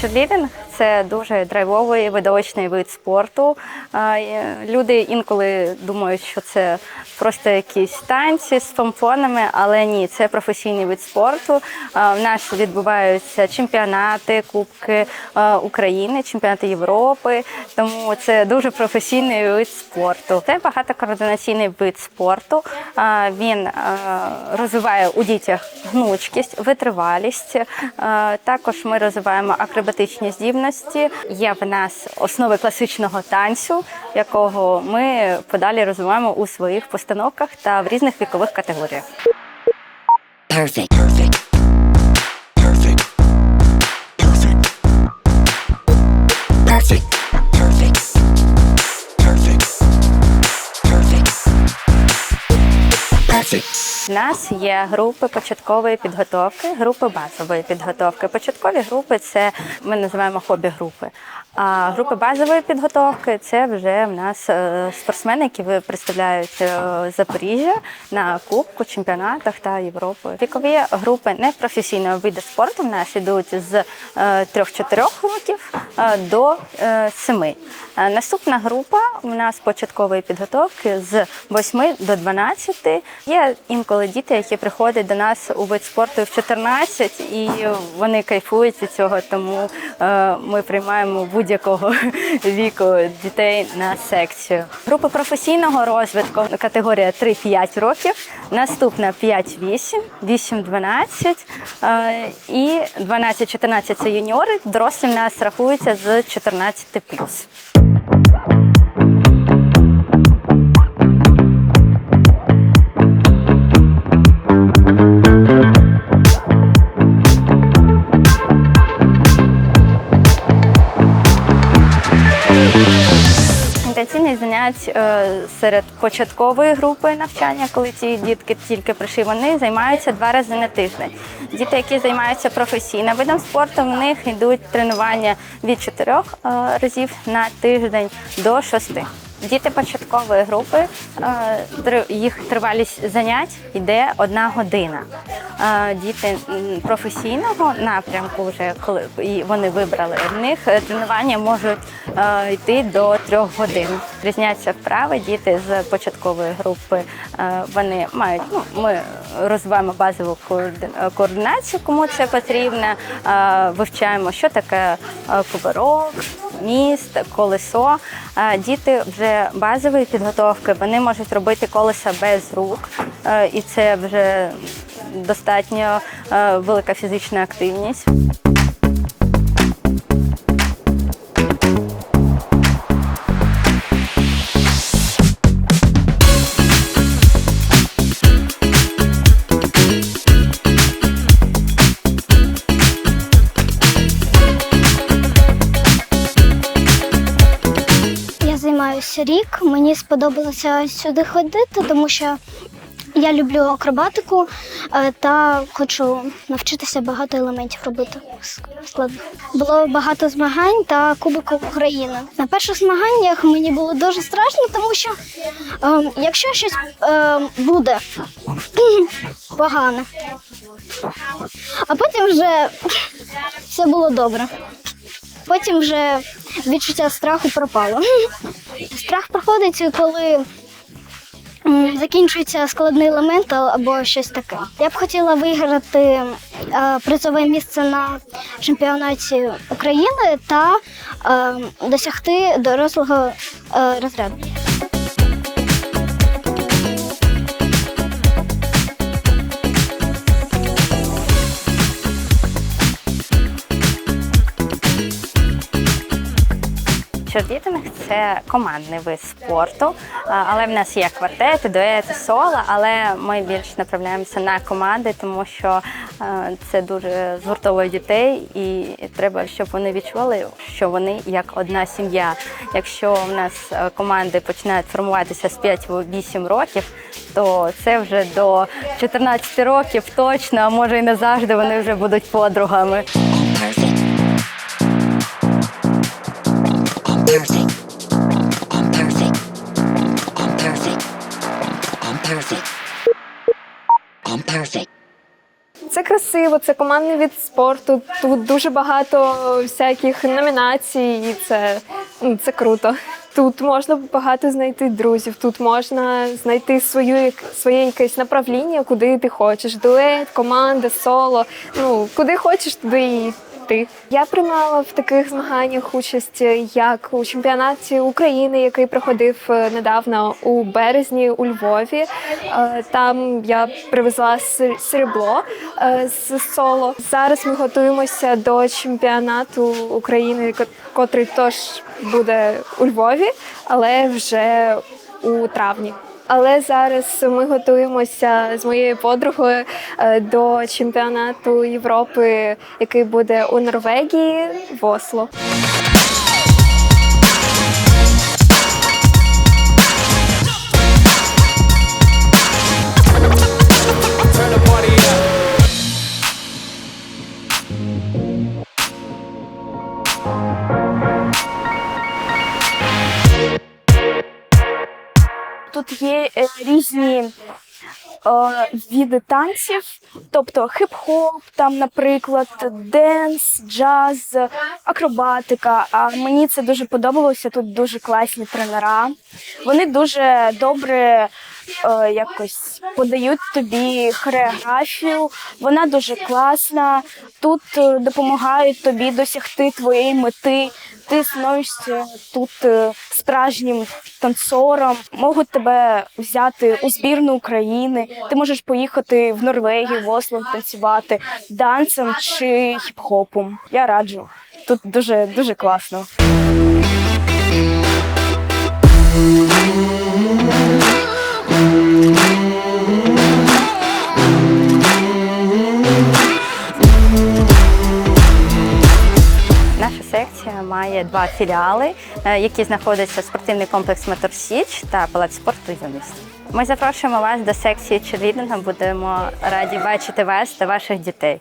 Хочеш обідинг? Це дуже драйвовий видовищний вид спорту. Люди інколи думають, що це просто якісь танці з помпонами, але ні, це професійний вид спорту. В нас відбуваються чемпіонати, кубки України, чемпіонати Європи. Тому це дуже професійний вид спорту. Це багатокоординаційний вид спорту. Він розвиває у дітях гнучкість, витривалість. Також ми розвиваємо акробатичні здібності. Є в нас основи класичного танцю, якого ми подалі розвиваємо у своїх постановках та в різних вікових категоріях. Perfect. Perfect. Нас є групи початкової підготовки, групи базової підготовки. Початкові групи це ми називаємо хобі-групи. А групи базової підготовки це вже в нас е, спортсмени, які представляють е, Запоріжжя на Кубку, чемпіонатах та Європи. Вікові групи непрофесійного виду спорту в нас ідуть з е, 3-4 років е, до 7. Наступна група у нас початкової підготовки з 8 до 12. Є інколи діти, які приходять до нас у вид спорту в 14, і вони кайфують від цього, тому е, ми приймаємо будь-якого віку дітей на секцію. Групи професійного розвитку категорія 3-5 років, наступна 5-8, 8-12 е, і 12-14 це юніори. Дорослі в нас рахуються з 14 занять е, серед початкової групи навчання, коли ці дітки тільки прийшли, вони займаються два рази на тиждень. Діти, які займаються професійним видом спорту, в них йдуть тренування від чотирьох е, разів на тиждень до шести. Діти початкової групи, е, їх тривалість занять йде одна година. Діти професійного напрямку, вже коли вони вибрали, в них е, тренування можуть е, йти до трьох годин. Різняться вправи. Діти з початкової групи е, вони мають. Ну, ми розвиваємо базову коорди- координацію, кому це потрібно. Вивчаємо, що таке кувирок, міст, колесо. Діти вже базової підготовки вони можуть робити колеса без рук, і це вже достатньо е, велика фізична активність. Рік. Мені сподобалося сюди ходити, тому що я люблю акробатику е, та хочу навчитися багато елементів робити. с- складних. Було багато змагань та Кубок України. На перших змаганнях мені було дуже страшно, тому що е, якщо щось е, буде погане, а потім вже все було добре. Потім вже відчуття страху пропало. Страх проходить, коли закінчується складний елемент або щось таке. Я б хотіла виграти е, призове місце на чемпіонаті України та е, досягти дорослого е, розряду. Черлідинг – це командний вид спорту, але в нас є квартети, дуети, соло, але ми більш направляємося на команди, тому що е, це дуже згуртовує дітей, і треба, щоб вони відчули, що вони як одна сім'я. Якщо в нас е, команди починають формуватися з 5-8 років, то це вже до 14 років точно, а може і не завжди вони вже будуть подругами. Perfect. Це красиво, це командний від спорту. Тут дуже багато всяких номінацій, і це, ну, це круто. Тут можна багато знайти друзів, тут можна знайти свою своє якесь направління, куди ти хочеш. Дует, команда, соло. Ну куди хочеш, туди і йти. Я приймала в таких змаганнях участь е, як у чемпіонаті України, який проходив е, недавно у березні у Львові. Е, Там я привезла срібло з соло. Зараз ми готуємося до чемпіонату України, ко- котрий теж буде у Львові, але вже у травні. Але зараз ми готуємося з моєю подругою е, до чемпіонату Європи, який буде у Норвегії в Осло. Різні е, види танців, тобто хип-хоп, там, наприклад, денс, джаз, акробатика. А мені це дуже подобалося. Тут дуже класні тренера. Вони дуже добре е, якось подають тобі хореографію. Вона дуже класна. Тут е, допомагають тобі досягти твоєї мети. Ти становишся тут е, справжнім танцором, можуть тебе взяти у збірну України. Ти можеш поїхати в Норвегію, в Осло танцювати танцем чи хіп-хопом. Я раджу. Тут дуже дуже класно. Секція має два філіали, е, які знаходяться спортивний комплекс Мотор Січ та палац спорту юність. Ми запрошуємо вас до секції черлідингу. Будемо раді бачити вас та ваших дітей.